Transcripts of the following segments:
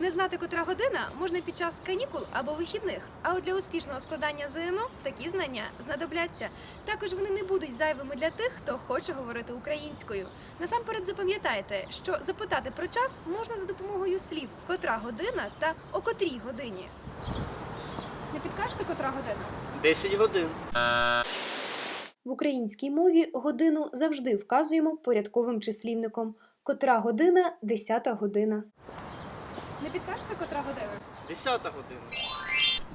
Не знати, котра година можна під час канікул або вихідних. А от для успішного складання ЗНО такі знання знадобляться. Також вони не будуть зайвими для тих, хто хоче говорити українською. Насамперед запам'ятайте, що запитати про час можна за допомогою слів котра година та о котрій годині. Не підкажете, котра година? 10 годин. В українській мові годину завжди вказуємо порядковим числівником. Котра година 10 година. Не підкажете, котра година? 10 година.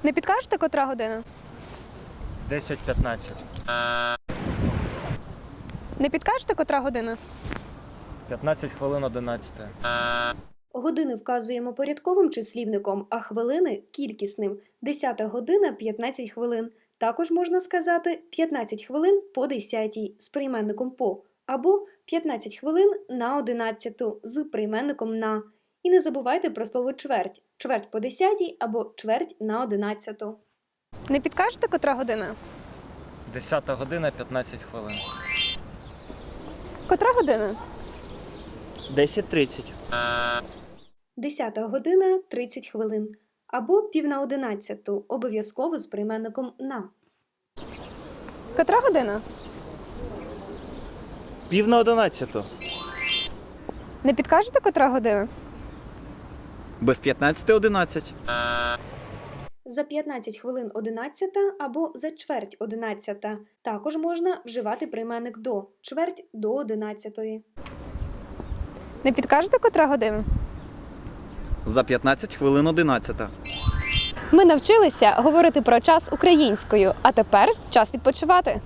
Не підкажете, котра година? 10-15. Не підкажете, котра година? 15 хвилин 11. Години вказуємо порядковим числівником, а хвилини кількісним. 10 година 15 хвилин. Також можна сказати 15 хвилин по 10 з прийменником по або 15 хвилин на 11 з прийменником на. І не забувайте про слово чверть. Чверть по 10 або чверть на 11. Не підкажете, котра година? 10 година 15 хвилин. Котра година? 10.30. 10 година 30 хвилин. Або пів на 11, обов'язково з прийменником на. Котра година? Пів на 11. Не підкажете, котра година? Без 15.11. За 15 хвилин 11 або за чверть 11. Також можна вживати прийменник до чверть до 11. Не підкажете, котра година? За 15 хвилин 11. Ми навчилися говорити про час українською, а тепер час відпочивати.